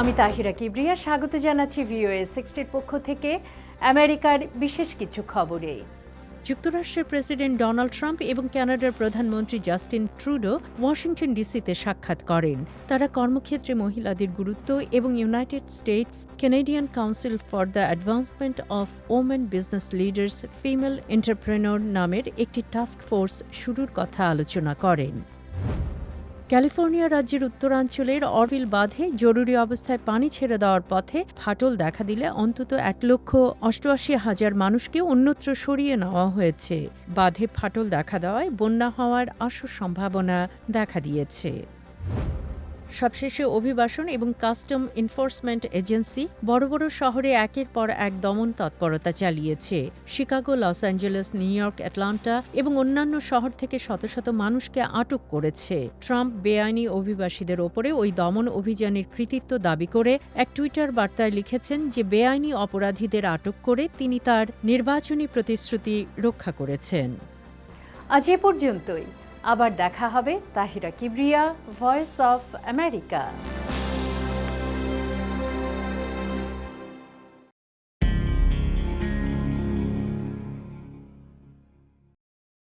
আমি তাহিরা কিবরিয়া, স্বাগত জানাচ্ছি ভিওএ সিক্সটির পক্ষ থেকে আমেরিকার বিশেষ কিছু খবরে যুক্তরাষ্ট্রের প্রেসিডেন্ট ডোনাল্ড ট্রাম্প এবং কানাডার প্রধানমন্ত্রী জাস্টিন ট্রুডো ওয়াশিংটন ডিসিতে সাক্ষাৎ করেন। তারা কর্মক্ষেত্রে মহিলাদের গুরুত্ব এবং United States Canadian council for the advancement of women business leaders female entrepreneur নামের একটি টাস্ক ফোর্স শুরুর কথা আলোচনা করেন। ক্যালিফোর্নিয়া রাজ্যের উত্তরাঞ্চলের অরভিল বাঁধে জরুরি অবস্থায় পানি ছেড়ে দেওয়ার পথে ফাটল দেখা দিলে অন্তত এক লক্ষ অষ্টআশি হাজার মানুষকে অন্যত্র সরিয়ে নেওয়া হয়েছে। বাঁধে ফাটল দেখা দেওয়ায় বন্যা হওয়ার আশু সম্ভাবনা দেখা দিয়েছে। সবশেষে অভিবাসন এবং কাস্টম এনফোর্সমেন্ট এজেন্সি বড় বড় শহরে একের পর এক দমন তৎপরতা চালিয়েছে। Chicago, Los Angeles, New York, Atlanta এবং অন্যান্য শহর থেকে শত শত মানুষকে আটক করেছে। ট্রাম্প বেআইনি অভিবাসীদের ওপরে ওই দমন অভিযানের কৃতিত্ব দাবি করে এক টুইটার বার্তায় লিখেছেন যে বেআইনি অপরাধীদের আটক করে তিনি তার নির্বাচনী প্রতিশ্রুতি রক্ষা করেছেন। আজ এ পর্যন্তই। আবার দেখা হবে Tahira Kibria Voice of America